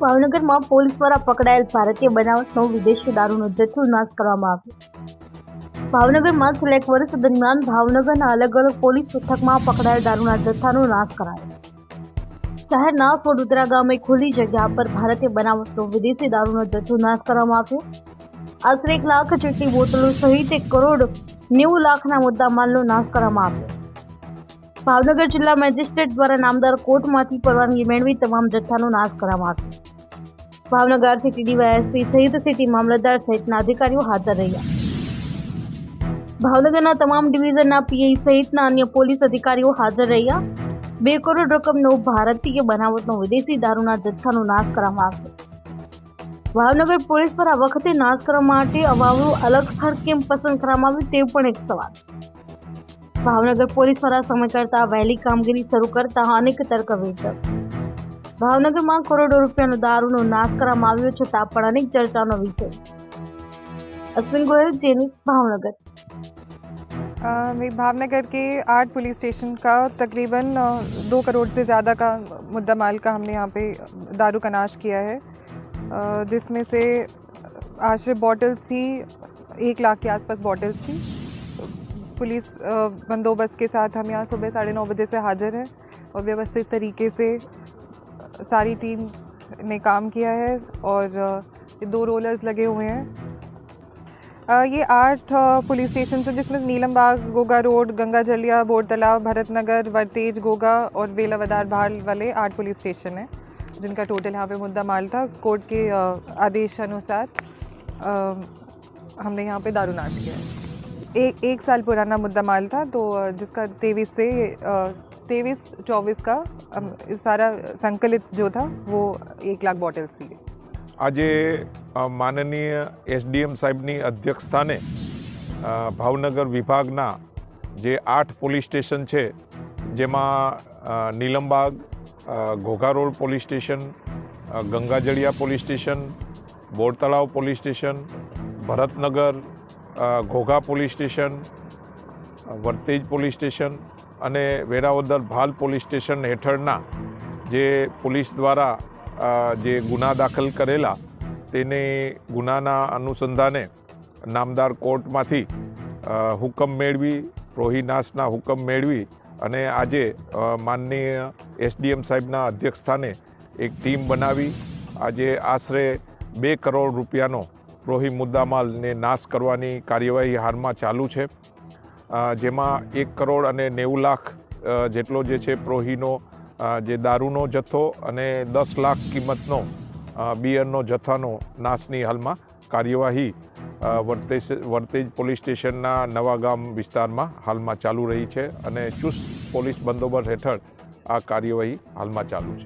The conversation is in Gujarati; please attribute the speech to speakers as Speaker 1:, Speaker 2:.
Speaker 1: ભાવનગરમાં પોલીસ દ્વારા પકડાયેલ ભારતીય બનાવટનો વિદેશી દારૂનો જથ્થો નાશ કરવામાં આવ્યો. ભાવનગરમાં છેલ્લા એક વર્ષ દરમિયાન ભાવનગરના અલગ અલગ પોલીસ મથકમાં પકડાયેલ દારૂના જથ્થાનો નાશ કરાયો. શહેરના સોડુદરા ગામે ખુલ્લી જગ્યા પર ભારતીય બનાવટનો વિદેશી દારૂનો જથ્થો નાશ કરવામાં આવ્યો. આશરે એક લાખ જેટલી બોટલો સહિત એક કરોડ નેવું લાખના મુદ્દામાલનો નાશ કરવામાં આવ્યો. ભાવનગર જિલ્લા મેજિસ્ટ્રેટ દ્વારા નામદાર કોર્ટમાંથી પરવાનગી મેળવી તમામ જથ્થાનો નાશ કરવામાં આવ્યો. ભાવનગર સિટી ડીવાયએસપી સહિત સિટી મામલતદાર સહિતના અધિકારીઓ હાજર રહ્યા. ભાવનગરના તમામ ડિવિઝનના પીઆઈ સહિતના અન્ય પોલીસ અધિકારીઓ હાજર રહ્યા. બે કરોડ રકમનો ભારતીય બનાવટનો વિદેશી દારૂના જથ્થાનો નાશ કરવામાં આવ્યો. ભાવનગર પોલીસ પર આ વખતે નાશ કરવા માટે અવાવરું અલગ સ્થળ કેમ પસંદ કરવામાં આવ્યું તે પણ એક સવાલ. ભાવનગર પોલીસ દ્વારા સમય કરતા વહેલી કામગીરી શરૂ કરતા અનેક તર્ક વેચાય ભાવનગરમાં કરોડો રૂપિયાનો દારૂનો નાશ કરવામાં આવ્યો છતાં પણ અનેક ચર્ચાનો વિષય અશ્વિન ગોયલ જેની ભાવનગર
Speaker 2: अ, मैं भावनगर के आठ पुलिस स्टेशन का तकरीबन अ, दो करोड़ से ज़्यादा का मुद्दा माल का हमने यहाँ पे दारू का नाश किया है अ, जिसमें से आश्रय बॉटल्स थी एक लाख के आसपास बॉटल्स थी पुलिस बंदोबस्त के साथ हम यहाँ सुबह साढ़े नौ बजे से हाजिर हैं और व्यवस्थित तरीके से सारी टीम ने काम किया है और दो रोलर्स लगे हुए हैं। ये आठ पुलिस स्टेशन हैं जिसमें Nilambag, Ghogha road, Gangajaliya bore तालाब भरत नगर वर्तेज, गोगा और वेलावदार भाल वाले आठ पुलिस स्टेशन हैं, जिनका टोटल यहाँ पे मुद्दा माल था। कोर्ट के आदेश अनुसार हमने यहाँ पे दारूनाश किया है। एक एक साल पुराना मुद्दा माल था तो अ, जिसका तेईस से तेईस चौबीस का अम, सारा संकलित जो था वो एक लाख बॉटल्स थी
Speaker 3: આજે અ, માનનીય એસડીએમ સાહેબની અધ્યક્ષસ્થાને અ, ભાવનગર વિભાગના જે આઠ પોલીસ સ્ટેશન છે જેમાં અ, નીલમબાગ અ, ઘોઘા રોડ પોલીસ સ્ટેશન અ, Gangajaliya police station Bor Talav police station Bharatnagar અ, Ghogha police station Vartej police station અને વેરાવદર ભાલ પોલીસ સ્ટેશન હેઠળના જે પોલીસ દ્વારા જે ગુના દાખલ કરેલા તેને ગુનાના અનુસંધાને નામદાર કોર્ટમાંથી હુકમ મેળવી રોહિનાસના હુકમ મેળવી અને આજે માનનીય એસડીએમ સાહેબના અધ્યક્ષસ્થાને એક ટીમ બનાવી. આજે આશરે બે કરોડ રૂપિયાનો રોહી મુદ્દામાલને નાશ કરવાની કાર્યવાહી હાલમાં ચાલુ છે. જેમાં એક કરોડ અને નેવું લાખ જેટલો જે છે પ્રોહીનો જે દારૂનો જથ્થો અને દસ લાખ કિંમતનો બિયરનો જથ્થાનો નાશની હાલમાં કાર્યવાહી વર્તેજ વર્તેજ પોલીસ સ્ટેશનના નવાગામ વિસ્તારમાં હાલમાં ચાલુ રહી છે અને ચુસ્ત પોલીસ બંદોબસ્ત હેઠળ આ કાર્યવાહી હાલમાં ચાલુ છે.